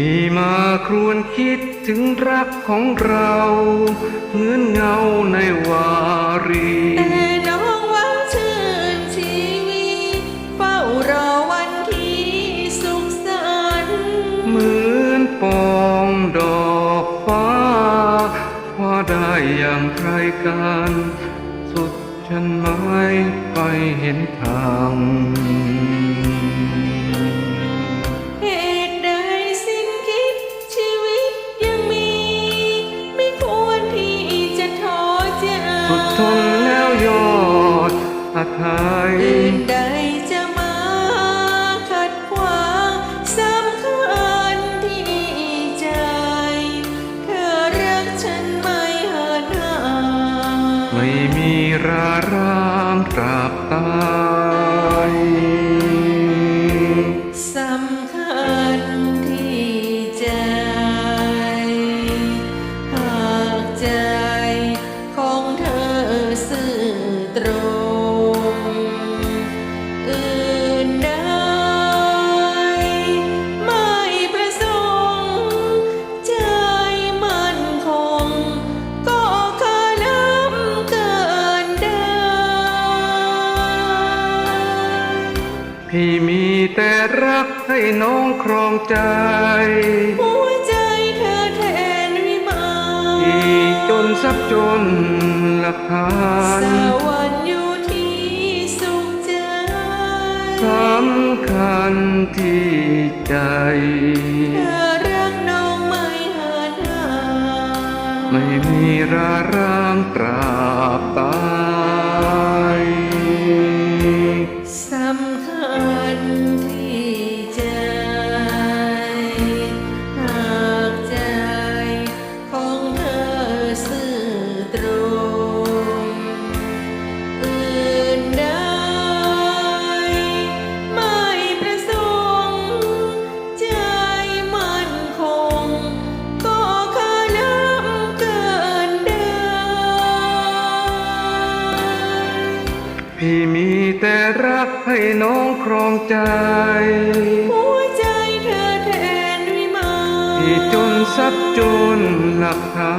พี่มาครวญคิดถึงรักของเรา เหมือนเงาในวารีแต่น้องหวังชื่นชีวีเฝ้ารอวันที่สุขสันต์เหมือนปองดอกฟ้าว่าได้อย่างใครกัน สุดฉันไม่ไปเห็นทาง ไม่มีราร้างตราบตาย พี่มีแต่รักให้น้องครองใจ หัวใจเธอแทนวิมานพี่จนสับจนหลักฐานสวรรค์อยู่ที่สุขใจสำคัญที่ใจเธอรักน้องไม่หันห่างไม่มีราร้างตราบตา พี่มีแต่รักให้น้องครองใจ หัวใจเธอแทนวิมานพี่จนสับจนหลักฐา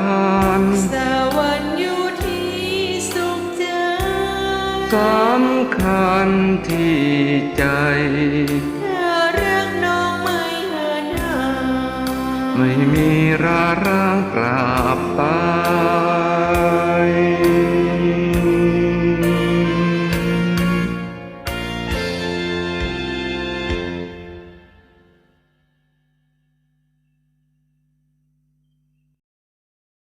นสวรรค์อยู่ที่สุขใจสำคัญที่ใจ เธอรักน้องไม่หันห่างไม่มีราร้างตราบตาย